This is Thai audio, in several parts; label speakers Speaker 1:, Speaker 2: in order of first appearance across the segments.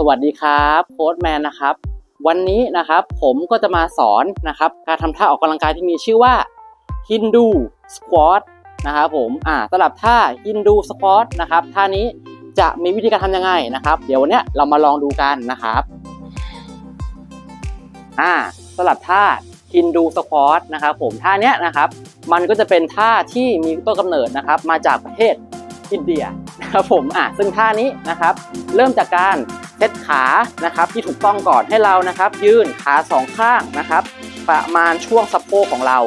Speaker 1: สวัสดีครับโค้ดแมนนะครับ วันนี้นะครับผมก็จะมาสอนนะครับการทำท่าออกกำลังกายที่มีชื่อว่า Hindu Squat นะครับผมอ่าสำหรับท่า Hindu Squat นะครับท่านี้จะมีวิธีการทำยังไงนะครับ เดี๋ยววันนี้เรามาลองดูกันนะครับอ่าสำหรับท่า Hindu Squat นะครับผมท่านี้นะครับมันก็จะเป็นท่าที่มีต้นกำเนิดนะครับมาจากประเทศอินเดียนะครับผมอะซึ่งท่านี้นะครับ เริ่มจากการ เซตขานะครับที่ถูกต้องก่อนให้เรานะครับ ยืนขาสองข้างนะครับ ประมาณช่วงสะโพกของเรา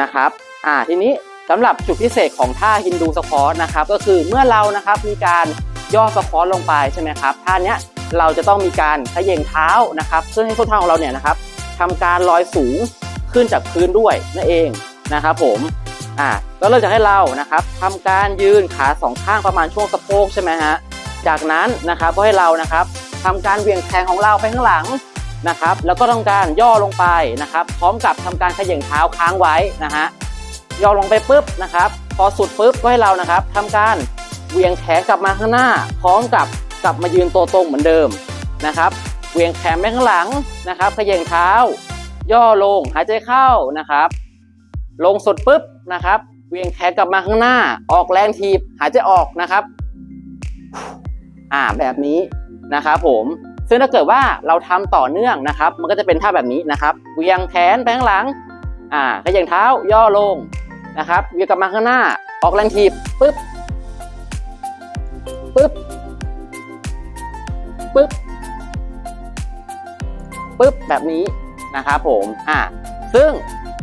Speaker 1: นะครับอ่าทีนี้สำหรับจุดพิเศษของท่าฮินดูสควอตนะครับก็คือเมื่อเรานะครับมีการย่อสควอตลงไปใช่ไหมครับท่านี้เราจะต้องมีการเขย่งเท้านะครับเพื่อให้ส้นเท้าของเราเนี่ยนะครับทำการลอยสูงขึ้นจากพื้นด้วยนั่นเองนะครับผมอ่าก็เริ่มจากให้เรานะครับทำการยืนขาสองข้างประมาณช่วงสะโพกใช่ไหมฮะ จากนั้นนะครับก็ให้เรานะครับทำการเหวี่ยงแขนของเราไปข้างหลังนะครับ แล้วก็ทำการย่อลงไปนะครับ พร้อมกับทำการเขย่งเท้าค้างไว้นะฮะย่อลงไปปุ๊บนะครับ พอสุดปุ๊บก็ให้เรานะครับทำการเหวี่ยงแขนกลับมาข้างหน้า พร้อมกับกลับมายืนตัวตรงเหมือนเดิมนะครับเหวี่ยงแขนไปข้างหลังนะครับเขย่งเท้า ย่อลงหายใจเข้านะครับ ลงสุดปุ๊บนะครับเวียงแขนกลับมาข้างหน้า ออกแรงทีบหายใจออกนะครับ อ่าแบบนี้นะครับผมซึ่งถ้าเกิดว่าเราทำต่อเนื่องนะครับ มันก็จะเป็นท่าแบบนี้นะครับเวียงแขนไปข้างหลังอ่าขย่งเท้าย่อลงนะครับเวียงกลับมาข้างหน้า ออกแรงถีบปึ๊บปึ๊บปึ๊บปึ๊บแบบนี้นะครับผมอ่าซึ่ง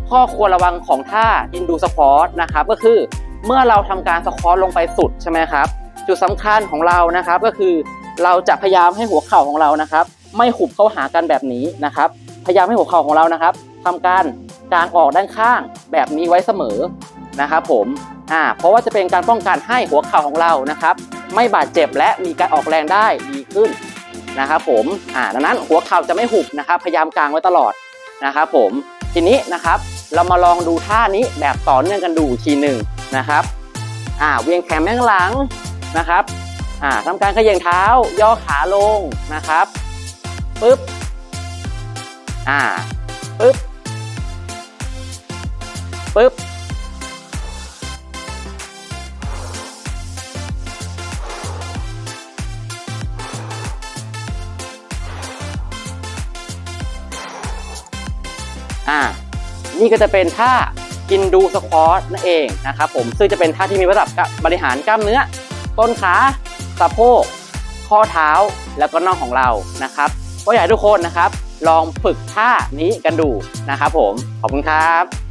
Speaker 1: ข้อควรระวังของท่าอินดูสควอตนะครับก็คือเมื่อเราทำการสควอตลงไปสุดใช่ไหมครับ จุดสำคัญของเรานะครับ ก็คือเราจะพยายามให้หัวเข่าของเรานะครับ ไม่หุบเข้าหากันแบบนี้นะครับ พยายามให้หัวเข่าของเรานะครับทำการกางออกด้านข้างแบบนี้ไว้เสมอนะครับ ผมอ่าเพราะว่าจะเป็นการป้องกันให้หัวเข่าของเรานะครับ ไม่บาดเจ็บและมีการออกแรงได้ดีขึ้นนะครับ ผมอ่าดังนั้นหัวเข่าจะไม่หุบนะครับ พยายามกางไว้ตลอดนะครับผมทีนี้นะครับเรามาลองดูท่านี้แบบต่อเนื่องกันดูอีกทีหนึ่งนะครับอ่าเวียงแขนแม่งหลัง นะครับอ่าทำการเขย่งเท้าย่อขาลงนะครับปึ๊บอ่าปึ๊บปึ๊บอ่านี่ก็จะเป็นท่ากินดูสควอตนั่นเองนะครับผมซึ่งจะเป็นท่าที่มีระดับบริหารกล้ามเนื้อ ต้นขาสะโพกข้อเท้าแล้วก็น่องของเรานะครับก็อยากให้ทุกคนนะครับ ลองฝึกท่านี้กันดูนะครับผมขอบคุณครับ